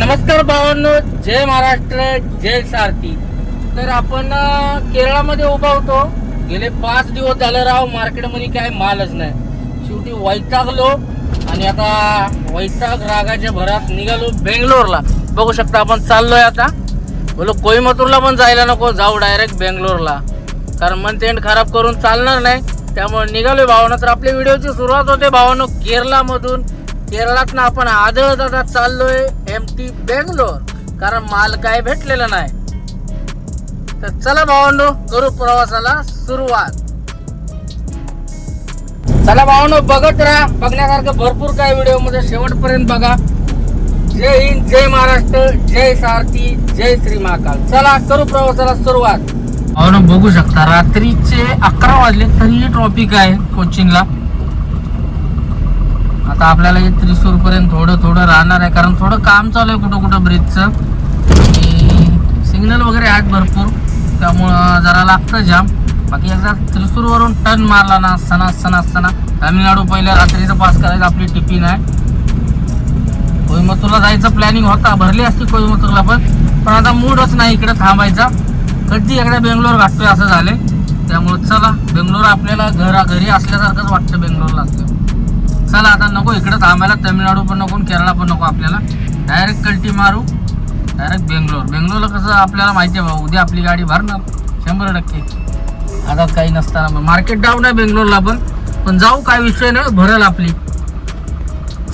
नमस्कार भावांनो जय महाराष्ट्र जय सारथी. तर आपण केरळामध्ये उभा होतो. गेले पाच दिवस झाले राव मार्केटमध्ये काय मालच नाही. शेवटी वैतागलो आणि आता वैताग रागाच्या भरात निघालो बेंगलोरला. बघू शकता आपण चाललोय आता. बोलो कोईमतूरला पण जायला नको जाऊ डायरेक्ट बेंगलोरला. कारण मंथ एंड खराब करून चालणार नाही. त्यामुळे निघालोय भावानं. तर आपल्या व्हिडिओची सुरुवात होते भावानं केरळामधून. केरळात ना आपण आदळत आता चाललोय एम टी बेंगलोर. कारण माल काय भेटलेला नाही. तर चला भावांनो करू प्रवासाला सुरुवात. चला भावांनो बघत राहा. बघण्यासारखं भरपूर काय व्हिडिओमध्ये शेवटपर्यंत बघा. जय हिंद जय महाराष्ट्र जय सारथी जय श्री महाकाल. चला करू प्रवासाला सुरुवात. भावांनो बघू शकता रात्रीचे अकरा वाजले तरीही ट्रॉफिक आहे कोचिंगला आता आपल्याला हे त्रिशूर पर्यंत थोडं थोडं राहणार आहे. कारण थोडं काम चालू आहे कुठं कुठं ब्रिजचं. आणि सिग्नल वगैरे आहेत भरपूर. त्यामुळं जरा लागतं जाम. बाकी एकदा त्रिशूरवरून टर्न मारला ना सणा असताना असताना तामिळनाडू पहिल्या रात्रीचं पास करायचं आपली टिफिन आहे कोईमतूरला जायचं प्लॅनिंग होता. भरली असती कोईमतूरला पण. पण आता मूडच नाही इकडे थांबायचा. कधी एकदा बेंगलोर गाठतोय असं झाले त्यामुळं चला बेंगलोर आपल्याला घरा घरी असल्यासारखंच वाटतं बेंगलोरला. असलं चला आता नको इकडं थांबायला. तमिळनाडू पण नको केरळा पण नको आपल्याला. डायरेक्ट कल्टी मारू डायरेक्ट बेंगलोर. बेंगलोरला कसं आपल्याला माहिती आहे भाऊ उद्या आपली गाडी भरणार. शंभर टक्के. आता काही नसताना मार्केट डाऊन आहे बेंगलोरला पण. पण जाऊ काय विषय नाही भरल आपली.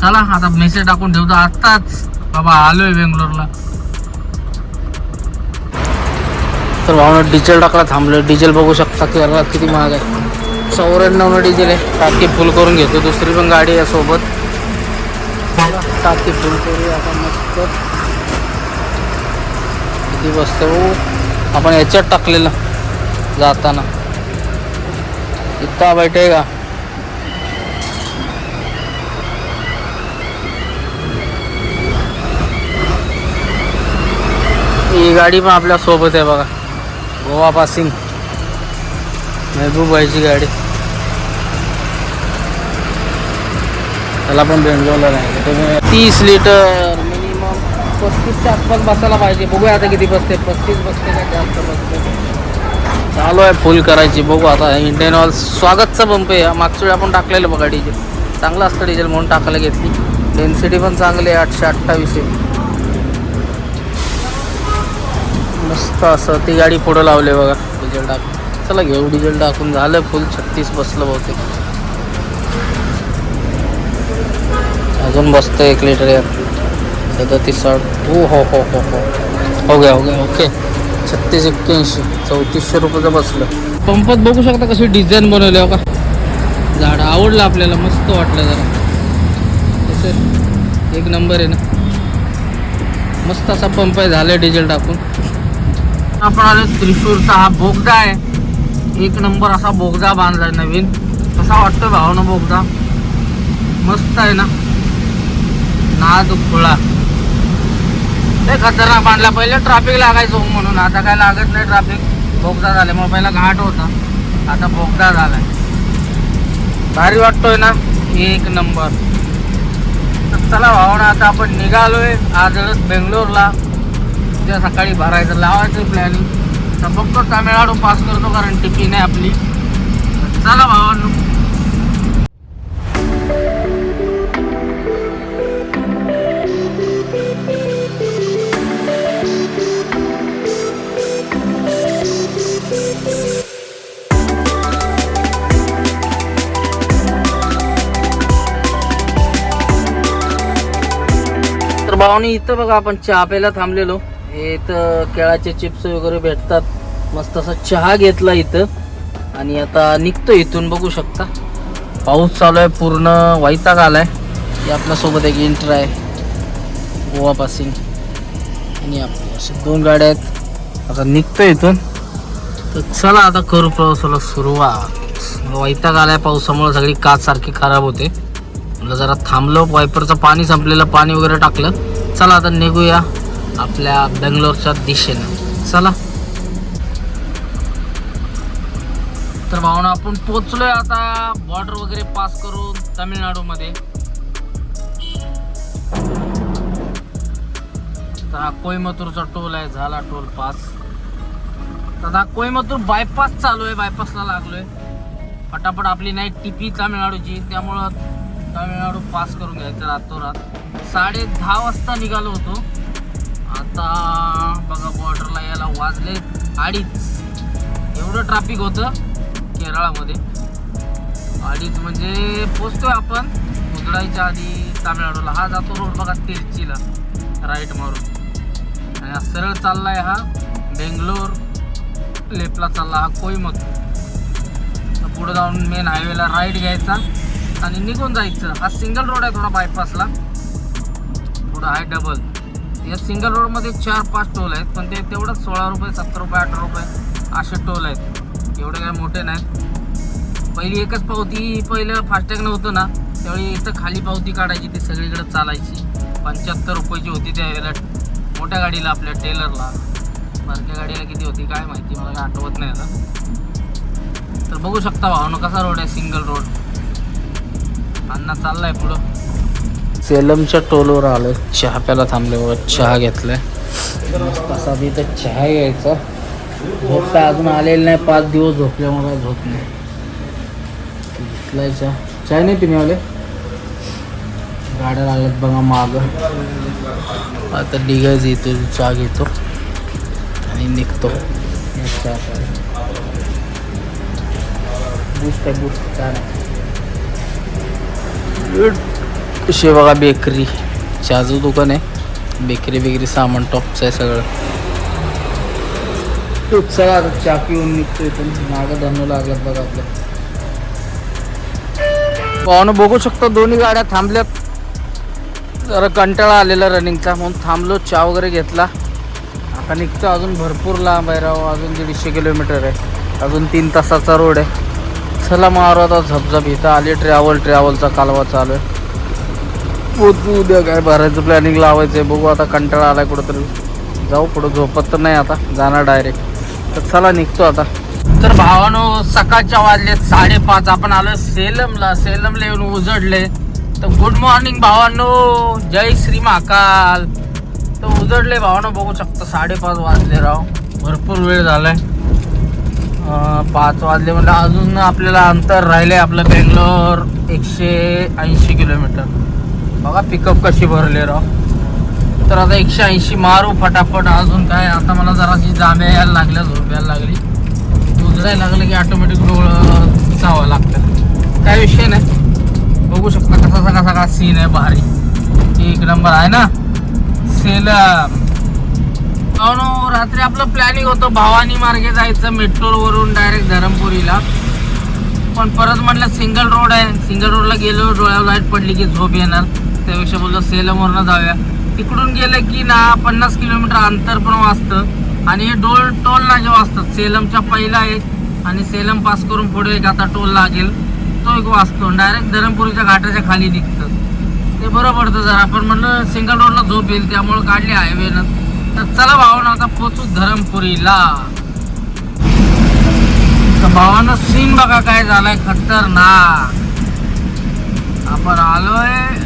चला आता मेसेज टाकून ठेवतो. आत्ताच बाबा आलोय बेंगलोरला. तर भावना डिझेल टाकला थांबलो डिझेल बघू शकता केरळात किती महाग आहे. चौऱ्याण्णव डिझेल आहे. टाकी फुल करून घेतो. दुसरी पण गाडी आहे सोबत. टाकी फुल करू आता मस्त. किती बसतो आपण याच्यात टाकलेलं जाताना. इतका बैठे का? ही गाडी पण आपल्यासोबत आहे बघा. गोवा पासिंग. महबूबाईची गाडी. त्याला पण बेंगलोरला नाही तुम्ही तीस लिटर मिनिमम पस्तीसच्या आसपास बसायला पाहिजे. बघूया आता किती बसते. पस्तीस बसते का जास्त बसते. चालू आहे फुल करायची. बघू आता इंडियन ऑइल स्वागतचा पंप आहे. मागच्या वेळी आपण टाकलेलं बघा डिझेल चांगलं असतं डिझेल म्हणून टाकायला घेतली. डेन्सिटी पण चांगली आहे. आठशे अठ्ठावीस आहे. मस्त असं ती गाडी पुढं लावली बघा. डिझेल टाक चला घेऊ. डिझेल टाकून झालं फुल. छत्तीस बसलं बहुतेक. अजून बसतं एक लिटर यार सदतीस साठ. हो हो हो हो हो. हो गया हो गया. ओके. छत्तीस एक्क्याऐंशी. चौतीसशे रुपयाचं बसलं. पंपात बघू शकता कशी डिझाईन बनवली हो का झाड आवडलं आपल्याला. मस्त वाटलं जरा. तसं एक नंबर आहे ना. मस्त असा पंप आहे. झालं डिझेल टाकून. आपण आलो त्रिशूरचा हा बोगदा आहे. एक नंबर असा बोगदा बांधलाय नवीन. कसा वाटतोय भावना बोगदा. मस्त आहे ना? नाद खुळा. ते खतरनाक बांधला. पहिले ट्रॅफिक लागायचो म्हणून. आता काय लागत नाही ट्रॅफिक बोगदा झाल्यामुळे पहिला घाट होता. आता बोगदा झालाय. भारी वाटतोय ना? एक नंबर. तर चला भावना आता आपण निघालोय. आज बेंगलोरला. उद्या सकाळी भरायचं. लावायचं प्लॅनिंग तर बघतो तामिळनाडू पास करतो कारण टिफिन आहे आपली. चला भावांनो. तर भावानी इथं बघा आपण चहा प्यायला थांबलेलो. इथं केळाचे चिप्स वगैरे भेटतात. मस्त असा चहा घेतला इथं. आणि आता निघतो इथून बघू शकता. पाऊस चालू आहे पूर्ण वैताग आलाय. हे आपल्यासोबत एक इंटर आहे गोवा पासिंग आणि आपली असे दोन गाड्या आहेत. आता निघतो इथून. तर चला आता करू प्रवासाला सुरुवात. वैताग आलाय पावसामुळे सगळी काच सारखी खराब होते. म्हणलं जरा थांबलो वायपरचं पाणी संपलेलं पाणी वगैरे टाकलं. चला आता निघूया. आपल्या बेंगलोरच्या दिशेनं. चला. तर भावना आपण पोचलोय आता बॉर्डर वगैरे पास करून तामिळनाडूमध्ये. तर हा कोईमतूरचा टोल आहे झाला टोल पास तर हा कोईमतूर बायपास चालू आहे बायपासला लागलोय. फटाफट आपली नाही टिपी तामिळनाडूची त्यामुळं तामिळनाडू पास करून घ्यायचं रातोरात. साडे दहा वाजता निघालो होतो. आता बघा बॉर्डरला यायला वाजले अडीच. एवढं ट्रॅफिक होतं केरळामध्ये. अडीच म्हणजे पोचतोय आपण. उजडायच्या आधी तामिळनाडूला. हा जातो रोड बघा तिरचीला. राईट मारून. आणि हा सरळ चालला आहे हा. बेंगलोर लेपला चालला हा कोईमतूर पुढे जाऊन मेन हायवेला राईट घ्यायचा. आणि निघून जायचं. हा सिंगल रोड आहे थोडा बायपासला पुढं आहे डबल या सिंगल रोडमध्ये चार पाच टोल आहेत. पण ते तेवढंच सोळा रुपये सत्तर रुपये अठरा रुपये असे टोल आहेत. एवढे काय मोठे नाहीत. पहिली एकच पावती पहिलं फास्टॅग नव्हतं ना त्यावेळी इथं खाली पावती काढायची ती सगळीकडे चालायची. पंच्याहत्तर रुपयाची होती त्या वेळेला मोठ्या गाडीला आपल्या टेलरला बारक्या गाडीला किती होती काय माहिती मला काय आठवत नाही आता. तर बघू शकता भावनो कसा रोड आहे सिंगल रोड अण्णा चाललाय पुढं. सेलमच्या टोलवर आलोय. चहा प्याला थांबले व चहा घेतलाय. कसा तिथं चहा घ्यायचा. झोप काय अजून आलेलं नाही पाच दिवस झोपल्यामुळे झोप नाही. घेतलाय चहा. चहा नाही पिण्यावाले गाड्या लागल्यात बघा माग. आता डिगायच येतो चहा घेतो. आणि निघतो. चहा बूस्ट आहे बूस्ट चहा नाही बघा बेकरी. चहाचं दुकान आहे. बेकरी बेकरी सामान टॉपचं आहे सगळं. खूप चला आता चहा पिऊन निघतो पण मागं धनू लागल्यात बघा आपलं. पाहुणं बघू शकतो दोन्ही गाड्या थांबल्यात. जरा कंटाळा आलेला रनिंगचा म्हणून थांबलो चहा वगैरे घेतला. आता निघतो अजून भरपूर लांब आहे राव अजून दीडशे किलोमीटर आहे. अजून तीन तासाचा रोड आहे. चला मारू आता झपझप इथं आली ट्रॅव्हल ट्रॅव्हलचा कालवा चालू आहे. पोचू उद्या काय भरायचं प्लॅनिंग लावायचं आहे बघू आता कंटाळा आलाय कुठंतरी. जाऊ पुढं झोपत तर नाही आता जाणार डायरेक्ट तर चला निघतो आता. तर भावानो सकाळच्या वाजलेत साडेपाच. आपण आलो सेलमला. सेलमला येऊन उजडले. तर गुड मॉर्निंग भावानो. जय श्री महाकाल. तर उजडले भावानो बघू शकता साडेपाच वाजले राव. भरपूर वेळ झालाय. पाच वाजले म्हणजे अजून आपल्याला अंतर राहिले आपलं बेंगलोर एकशे ऐंशी किलोमीटर. बघा पिकअप कशी भरले राव. तर आता एकशे ऐंशी मारू फटाफट. अजून काय आता मला जराशी जांभ्या यायला लागल्या झोप यायला लागली. उजरायला लागलं की ऑटोमॅटिक डोळं दिसावं लागतं. काय विषय नाही. बघू शकता कसा सगळा सगळा सीन आहे भारी. एक नंबर आहे ना? सेल हो, रात्री आपलं प्लॅनिंग होतं भवानी मार्गे जायचं मेट्रोवरून डायरेक्ट धरमपुरीला. पण परत म्हटलं सिंगल रोड आहे. सिंगल रोडला गेलो डोळ्यावर लाइट पडली की झोप येणार. त्यापेक्षा बोललो सेलमवरनं जाऊया. तिकडून गेलं की ना पन्नास किलोमीटर अंतर पण वाचतं. आणि हे डोल टोल नाके वाचतात सेलमच्या पहिला एक आणि सेलम पास करून पुढे एक आता टोल लागेल तो एक वाचतो. डायरेक्ट धरमपुरीच्या घाटाच्या खाली निघतं. ते बरं पडतं जर. आपण म्हणलं सिंगल रोडला झोप येईल त्यामुळे काढली हायवेनं तर चला भावानं आता पोचू धरमपुरीला. तर भावानं सीन बघा काय झालाय. खतरनाक. आपण आलोय.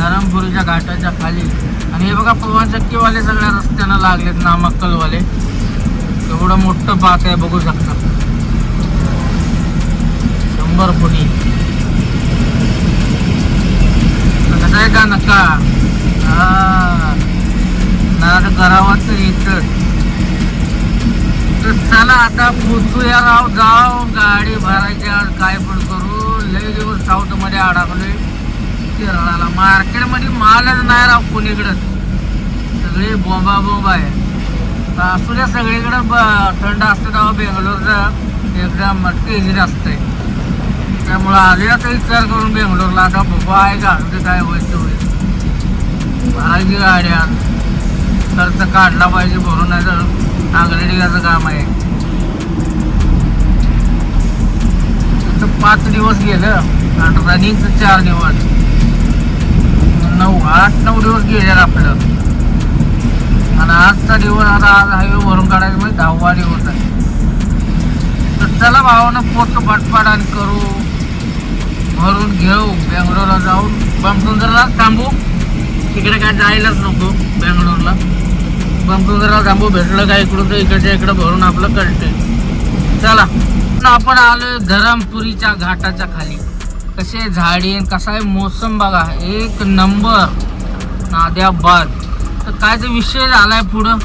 धरमपुरीच्या घाटाच्या खाली. आणि हे बघा पवनचक्कीवाले सगळ्या रस्त्यानं लागलेत नामक्कलवाले. एवढं मोठं पाक आहे बघू शकता. शंभर फुटी. कसं आहे का नका? हा. ना इथं तर येतं तर चला आता पोचूया राव जाऊ गाडी भरायची आज काय पण करू. लय दिवस साऊथमध्ये अडकलोय. केरळाला. मार्केटमध्ये मालच नाही राव कोणीकडं. सगळी बोंबा बोंबा आहे. तर असू द्या सगळीकडं ब- थंड असतं तेव्हा बेंगलोरचं एकदम तेजी असतंय. त्यामुळं आले विचार करून बेंगलोरला आता बोबा आहे का? ते काय होईल होईल. भरायची गाड्या खर्च काढला पाहिजे भरून नाही तर आगळे डिगाचं काम आहे. पाच दिवस गेलं. आणि रनिंगचं चार दिवस. नऊ आठ नऊ दिवस गेले आपलं. आणि आजचा दिवस आता आज हायवे भरून काढायचं म्हणजे दहावा दिवस आहे. तर चला भावानं पोट पाटपाट आणि करू. भरून घेऊ. बेंगलोरला जाऊन. बमसुंदरला थांबू. तिकडे काय जायलाच नको बेंगलोरला. बमसुंदरला थांबू. भेटलं काय इकडून तर इकडच्या इकडं भरून आपलं कळते चला. आपण आलोय धरमपुरीच्या घाटाच्या खाली. कसे झाडी कसा आहे मोसम बघा. एक नंबर. नाद्याबाद. तर काय ते विषय झालाय पुढं.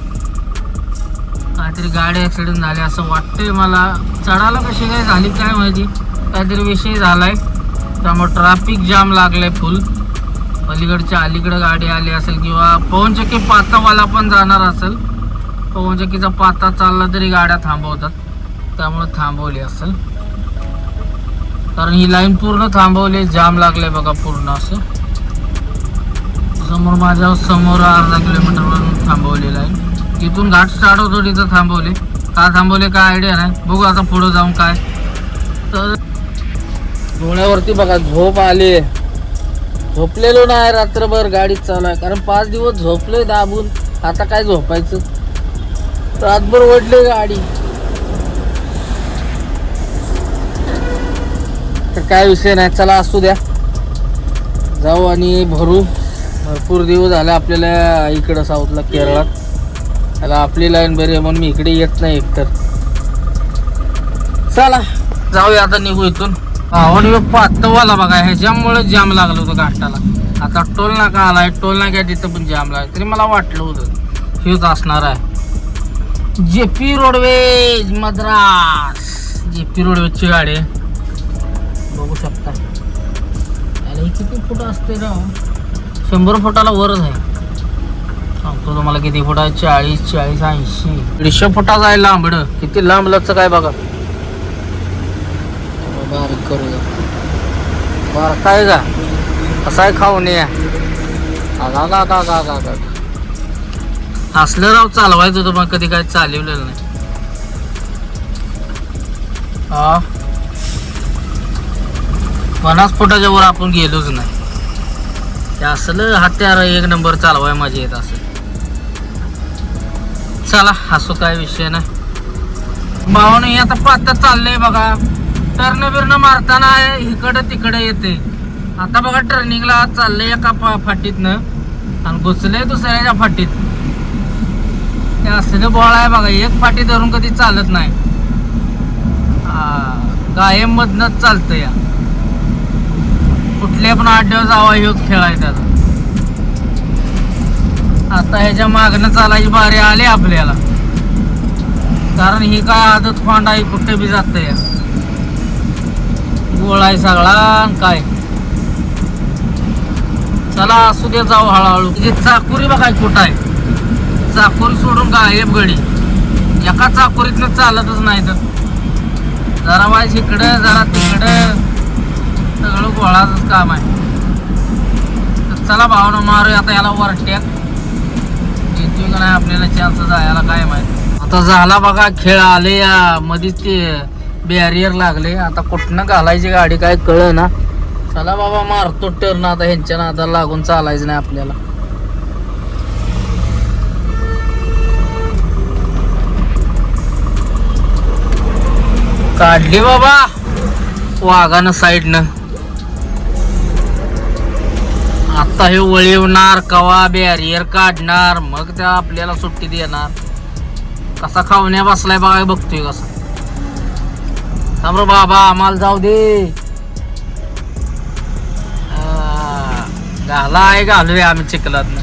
काहीतरी गाडी ॲक्सिडेंट झाली असं वाटतंय मला. चढायला कशी काय झाली काय माहिती. काहीतरी विषय झालाय. त्यामुळे ट्रॅफिक जाम लागलाय फुल पलीकडच्या अलीकडं गाडी आली असेल किंवा पवनचक्की पातावाला पण जाणार असेल. पवनचक्कीचा पाता चालला तरी गाड्या थांबवतात. त्यामुळे थांबवली असेल. कारण ही लाईन पूर्ण थांबवली जाम लागले बघा पूर्ण असं. समोर माझ्यासमोर अर्धा किलोमीटरवरून थांबवली लाईन. तिथून घाट स्टार्ट होतो तिथं थांबवले. का थांबवले काय आयडिया नाही. बघू आता पुढं जाऊन काय. तर डोळ्यावरती बघा झोप आली. झोपलेलो नाही रात्रभर गाडीत चालू आहे. कारण पाच दिवस झोपलोय दाबून. आता काय झोपायचं? रातभर ओढले गाडी. तर काय विषय नाही चला असू द्या. जाऊ आणि भरू. भरपूर दिवस झाले आपल्याला इकडं साऊथला केरळात. त्याला आपली लाईन बरी आहे म्हणून मी इकडे येत नाही एकतर. चला जाऊया आता निघू इथून. आवड पातवाला बघा ह्याच्यामुळे जाम लागलं होतं घाटाला. आता टोल नाका आलाय टोल नाक्या तिथं पण जाम लागला. तरी मला वाटलं होतं हेच असणार आहे. J P roadways Madras. J P रोडवेजची गाडी आहे. बघू शकता. अरे किती फूट असते ना शंभर फुटाला वरच आहे. सांगतो तुम्हाला किती फुट आहे? चाळीस चाळीस ऐंशी. दीडशे फुटाचा आहे लांबड किती लांब लच काय बघा. बारीक करूया बार काय का कसा आहे खाऊन या. आगा गा गा असलं राव चालवायचं होतं मग कधी काय चालवलेलं नाही. हा पन्नास फुटाच्या वर आपण गेलोच नाही. ते असलं हत्यार एक नंबर चालवाय माझे येत असं. चला असो काय विषय नाही. भावाने आता पात्र चाललंय बघा. टर्न बिर्न मारताना इकडं तिकडं येते. आता बघा टर्निंगला चाललंय एका फा फाटीतनं. आणि घुसलंय दुसऱ्याच्या फाटीत. ते असलं बॉळ आहे बघा. एक फाटी धरून कधी चालत नाही. गायम मधनच चालतं या कुठले पण आठ दिवस ह्योच खेळ खेळायचा त्याचा. आता ह्याच्या मागणं चालायची बारी आली आपल्याला. कारण ही काय आदत फांड आहे कुठे बी जात. या गोळ आहे सगळा आणि काय. चला असू दे जाऊ हळूहळू. जी चाकुरी बघाय कुठं आहे. चाकुरी सोडून गायब गडी. एका चाकुरीतनं चालतच नाही तर. जरा वाईस इकडं जरा तिकडं. सगळं गोळाच काम आहे. तर चला भावना मारूया आता याला वरट्या येतोय का नाही आपल्याला चान्स जायला काय माहीत. आता झाला बघा खेळ आले या. मध्येच ते बॅरियर लागले. आता कुठनं घालायची गाडी काय कळ ना चला बाबा मारतो टर्न आता ह्यांच्या नादाला लागून चालायचं नाही आपल्याला. काढली बाबा. वाघानं साईडनं आता हे वळवणार कवा बॅरियर काढणार मग त्या आपल्याला सुट्टी देणार. कसा खावण्या बसलाय बघा बघतोय कसा. थांब बाबा आम्हाला जाऊ दे. घाला आहे घालूया आम्ही चिखलातनं.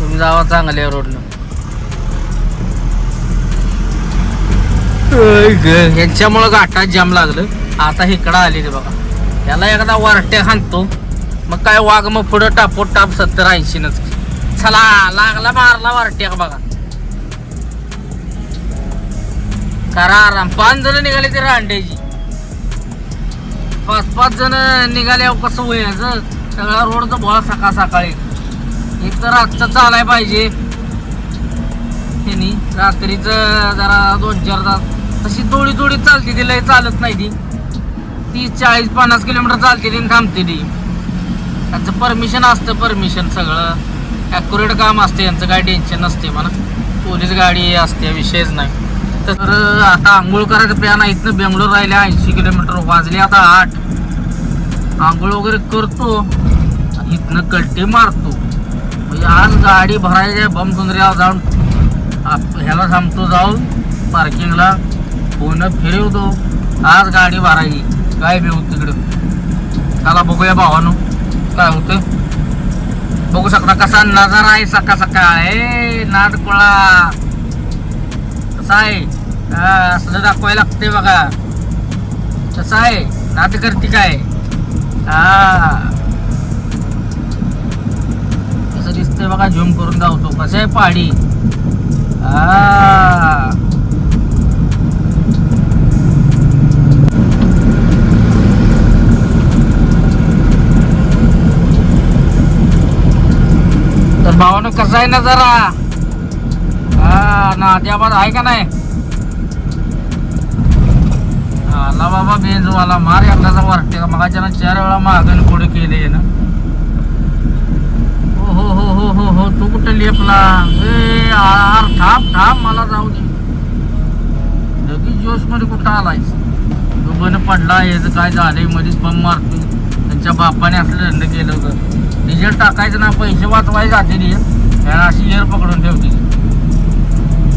तुम्ही जावा चांगल्या रोडनं. यांच्यामुळं घाटात जाम लागलं. आता इकडं आले ते बघा. त्याला एकदा वरट्या हाणतो. मग काय वाघ मग पुढं टापोट टाप सत्तर ऐंशी नच चला लागला मारला वारट्या बघा. करा आराम. पाच जण निघाले ते रांड्याची पाच पाच जण निघाल्यावर कसं व्हायचं सगळा रोडचा भोळा सकाळ सकाळी. एक तर आजचं चालाय पाहिजे. रात्रीच जरा दोन चार तास. तशी थोडी थोडी चालते ती लय चालत नाही ती. तीस चाळीस पन्नास किलोमीटर चालते ती थांबते ती. त्यांचं परमिशन असतं परमिशन सगळं. ॲक्युरेट काम असते यांचं काय टेन्शन नसते म्हणा. पोलीस गाडी असते विषयच नाही. तर आता आंघोळ करायचं प्याना इथनं बेंगलोर राहिले ऐंशी किलोमीटर वाजले आता आठ. आंघोळ वगैरे करतो इथनं कट्टी मारतो. म्हणजे आज गाडी भरायच्या बमसुंदरीला जाऊन आप- ह्याला थांबतो जाऊन पार्किंगला फोन फिरवतो. आज गाडी भरायची काय बी तिकडे? त्याला बघूया भावानो. काय बघू शकता कसा नजारा आहे सका सकाळ. ए नाद कोळा कसा आहे? हा, असलं दाखवायला लागते बघा. कसं आहे? नाद करते काय? हा. कसं दिसतंय बघा झूम करून धावतो कसं आहे पाडी? हा तर भावानं कसं आहे ना जरा हा नाद्याबाद आहे का नाही? आला बाबा बेंजवाला मार एकदाचा वाटते का मगाच्या चार वेळा मागण पुढे केले ना. हो हो हो हो हो हो तू कुठे लेपला? ए आर थांब थांब मला जाऊ दे. लगेच जोशमध्ये कुठं आलायस? तो बन पडला याचं काय झालंय मध्येच बम मारतो त्यांच्या बापाने असलं धंद केलं होतं. डिझेल टाकायचं ना पैसे वाचवायचे जाते डिझेल अशी एअर पकडून ठेवते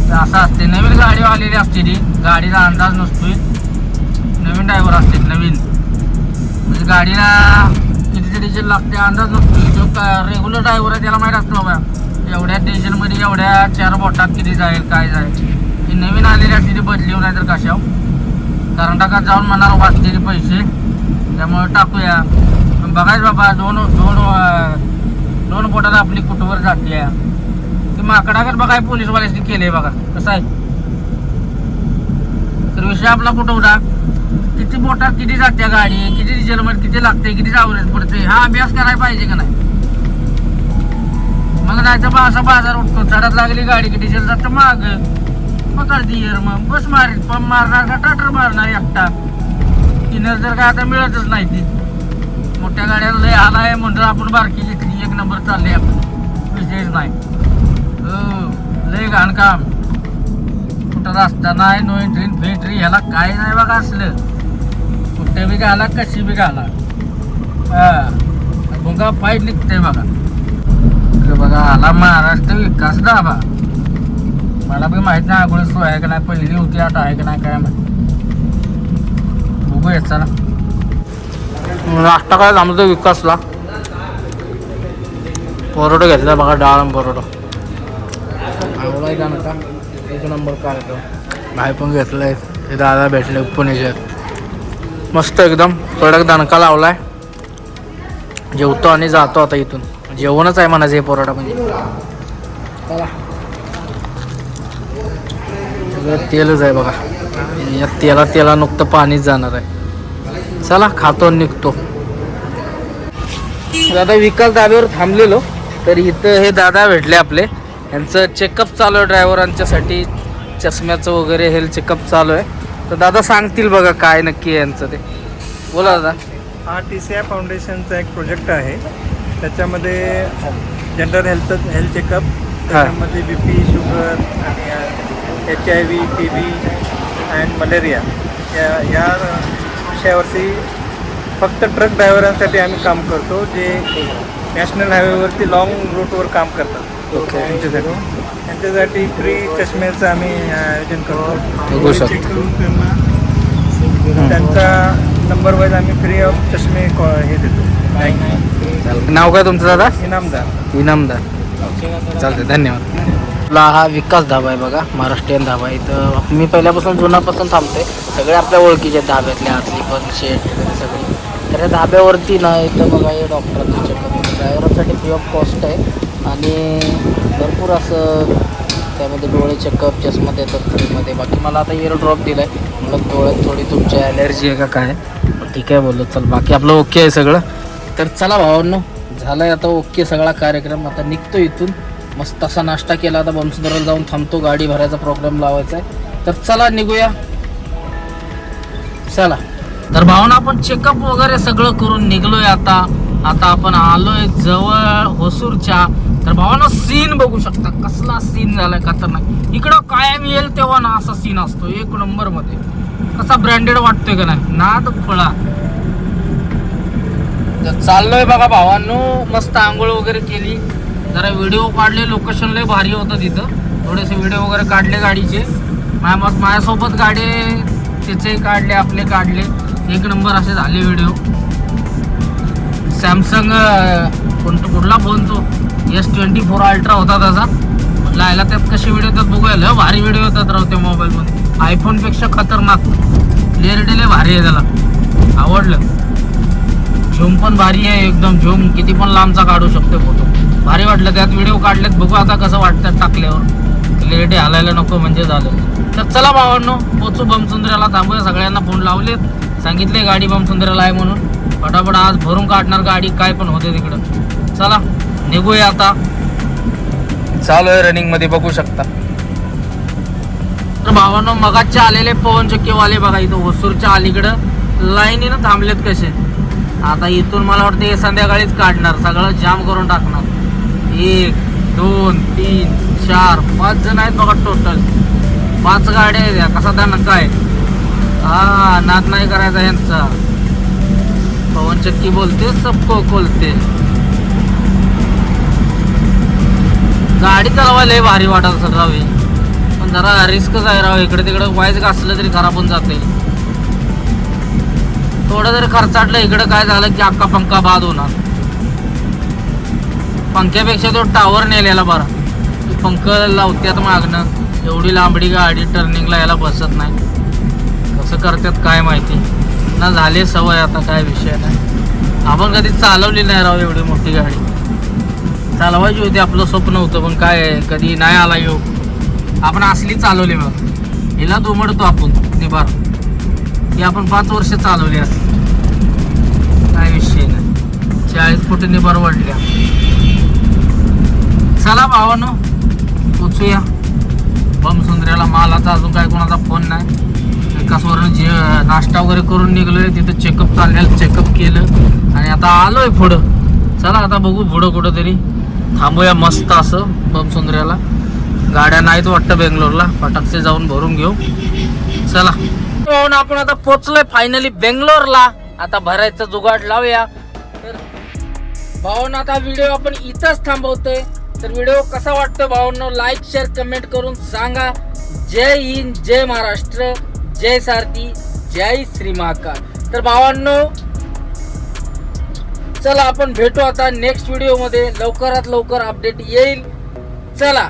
तर असं असते. नवीन गाडी आलेली असते ती. गाडीचा अंदाज नसतोय. नवीन ड्रायव्हर असते नवीन. म्हणजे गाडीला किती डिझेल लागते अंदाज नसतो जो रेग्युलर ड्रायव्हर आहे त्याला माहीत असतो बाबा. एवढ्या डिझेलमध्ये एवढ्या चार बोटात किती जाईल काय जाईल. ही नवीन आलेली असते ती बदली नाही तर कशाव कर्नाटकात जाऊन म्हणाल वाचलेले पैसे. त्यामुळे टाकूया. बघाच बघायचं बाबा दोन दोन दोन बोटात आपली कुठवर जाते ती माकडाकडे बघाय पोलीसवाल्याची केले बघा कसं आहे? तर विषय आपला कुठवला किती बोटात किती जाते गाडी किती डिझेल मध्ये किती लागते किती ॲव्हरेज पडते हा अभ्यास करायला पाहिजे का नाही? मग नाही तर बा असा बाजार उठतो चढत लागली गाडी की डिझेल जातं माग. मग कळती मग बस मार पंप मारणार का टाटर मारणार एकटा? किनर जर काय आता मिळतच नाही ती. मोठ्या गाड्या लय आलाय म्हणून आपण बारकी घेतली. एक नंबर चालले आपण. विषयच नाही. हो, लय घाण काम. कुठं रस्ता नाही नो एंट्री फेंट्री ह्याला काय नाही बघा असलं. कुठे बी घाला कशी बी घाला. हा. बघा पाय निघते बघा. बघा आला महाराष्ट्र विकास दाबा. मला बी माहीत नाही अगोदर सोय आहे का नाही पहिली होती आता आहे का नाही काय माहीत. बघूया चला. नाश्ता काय थांबतो विकासला. परोटो घेतला बघा डाळ आणि परोटो आवडाय का नका एक नंबर कार्यक्रम. भाई पण घेतलाय. हे दादा भेटले पुण्याच्यात मस्त एकदम. कडक दणका लावलाय. जेवतो आणि जातो आता इथून. जेवणच आहे म्हणायचं हे परोटा म्हणजे. तेलच आहे बघा. या तेला तेला नुकतं पाणीच जाणार आहे. चला खातो निघतो. आता विकास दाब्यावर थांबलेलो. तर इथं हे दादा भेटले आपले. यांचं चेकअप चालू आहे ड्रायव्हरांच्यासाठी चष्म्याचं वगैरे हेल्थ चेकअप चालू आहे. तर दादा सांगतील बघा काय नक्की आहे यांचं ते. बोला दादा. हा टी सी आय फाउंडेशनचा एक प्रोजेक्ट आहे. त्याच्यामध्ये जनरल हेल्थ हेल्थ चेकअप त्याच्यामध्ये बी पी शुगर आणि H I V T B and malaria या या विषयावरती फक्त ट्रक ड्रायव्हरांसाठी आम्ही काम करतो जे नॅशनल हायवेवरती लाँग रूटवर काम करतात. ओके. त्यांच्यासाठी. त्यांच्यासाठी फ्री चष्म्याचं आम्ही आयोजन करतो. चेक करून त्यांना त्यांचा नंबर वाईज आम्ही फ्री ऑफ चष्मे कॉ- हे देतो. नाव काय तुमचं दादा? इनामदार. इनामदार. चालते धन्यवाद. आपला हा विकास धाबा आहे बघा महाराष्ट्रीयन धाबा आहे. इथं मी पहिल्यापासून जुनापासून थांबते सगळे आपल्या ओळखीचे धाब्यातले आतली पण शेट वगैरे सगळे. तर या धाब्यावरती ना इथं बघा हे डॉक्टरांचं चेकअप ड्रायव्हरांसाठी फ्री ऑफ कॉस्ट आहे. आणि भरपूर असं त्यामध्ये डोळे चेकअप चष्मा देतात फ्रीमध्ये बाकी मला आता इयर ड्रॉप दिला आहे मला डोळ्यात थोडी तुमची ॲलर्जी आहे का काय? ठीक आहे बोललो चल बाकी आपलं ओके आहे सगळं. तर चला भावांनो आहे आता ओके सगळा कार्यक्रम. आता निघतो इथून. मस्त असा नाश्ता केला. आता बमसुंदरला जाऊन थांबतो. गाडी भरायचा प्रोग्राम लावायचा आहे. तर चला निघूया. चला. तर भावना आपण चेकअप वगैरे सगळं करून निघलोय आता. आता आपण आलोय जवळ होसूरच्या. तर भावानं सीन बघू शकता. कसला सीन झालाय खतरनाक. इकडं कायम येईल तेव्हा ना असा सीन असतो. एक नंबरमध्ये कसा ब्रँडेड वाटतोय का नाही? नाद फळा तर चाललोय बघा भावांनो. मस्त आंघोळ वगैरे केली. जरा व्हिडिओ काढले लोकेशन लय भारी होतं तिथं. थोडेसे व्हिडिओ वगैरे काढले गाडीचे. माझ्या मग माझ्यासोबत गाडी त्याचे काढले आपले काढले. एक नंबर असे झाले व्हिडिओ सॅमसंग कोणतं कुठला फोन तो? एस ट्वेंटी फोर अल्ट्रा होता त्याचा. म्हटलं याला त्यात कसे व्हिडिओ येतात बघूया. लय भारी व्हिडिओ येतात राव त्या मोबाईलमध्ये आयफोनपेक्षा खतरनाक. क्लिअरिटी लय भारी आहे त्याला. आवडलं. झूम पण भारी आहे एकदम झूम. किती पण लांबचा काढू शकते फोटो भारी वाटलं त्यात व्हिडिओ काढलेत. बघू आता कसं वाटतं टाकल्यावर. क्लिअरिटी हालायला नको म्हणजे झालं. तर चला भावांनो पोचू बमसुंदऱ्याला थांबूया सगळ्यांना फोन लावलेत. सांगितले गाडी बमसुंदऱ्याला आहे म्हणून. फटाफट आज भरून काढणार गाडी काय पण होते तिकडं. चला निघूया आता. चालू आहे रनिंगमध्ये बघू शकता. तर भावांनो मगाचे आलेले पवन चक्कीवाले बघा इथं ओसूरच्या अलीकडं. लाईनीनं थांबलेत कसे. आता इथून मला वाटतं हे संध्याकाळीच काढणार. सगळं जाम करून टाकणार. एक दोन तीन चार पाच जण आहेत बघा टोटल पाच गाड्या आहेत या. कसा त्यांना काय? हा नाद नाही करायचा यांचा. पवन चक्की बोलते सबको खोलते. गाडी चालवायला लय भारी वाटत सर रावे पण जरा रिस्कच आहे राव. इकडे तिकडे वाईज असलं तरी खराब होऊन जाते. थोडं जरी खर्चाटलं इकडं काय झालं की अक्का पंका बाद होणार. पंख्यापेक्षा तो टावर नेलेला बरा. पंख लावत्यात मागणं एवढी लांबडी गाडी टर्निंगला यायला बसत नाही. कसं करतात काय माहिती? ना झाले सवय आता काय विषय नाही. आपण कधी चालवली नाही राव एवढी मोठी गाडी. चालवायची होती आपलं स्वप्न होतं पण काय कधी नाही आला योग. आपण असली चालवली मग हिला दुमडतो आपण निबार ही आपण पाच वर्ष चालवली असली काय विषय नाही. चाळीस फुट निबार वाढल्या चला भावानो पोचूया. बमसुंदऱ्याला मालाचा अजून काय कोणाचा फोन नाही. एकाचवरून जे नाश्ता वगैरे करून निघलोय तिथं चेकअप चाललेलं चेकअप केलं. आणि आता आलोय पुढं. चला आता बघू पुढं कुठं तरी थांबूया मस्त असं बमसुंदऱ्याला गाड्या नाहीत वाटतं बेंगलोरला. फटाकसे जाऊन भरून घेऊ. चला. पाहून आपण आता पोचलोय फायनली बेंगलोरला. आता भरायचं जुगाड लावूया. तर भावांनो आता व्हिडिओ आपण इथंच थांबवतोय. तर व्हिडिओ कसा वाटतो भावांनो? लाईक शेअर कमेंट करून सांगा. जय हिंद जय महाराष्ट्र जय सारथी जय श्री महाकाल. तर भावांनो चला आपण भेटू आता नेक्स्ट व्हिडिओमध्ये लवकरात लवकर अपडेट येईल. चला.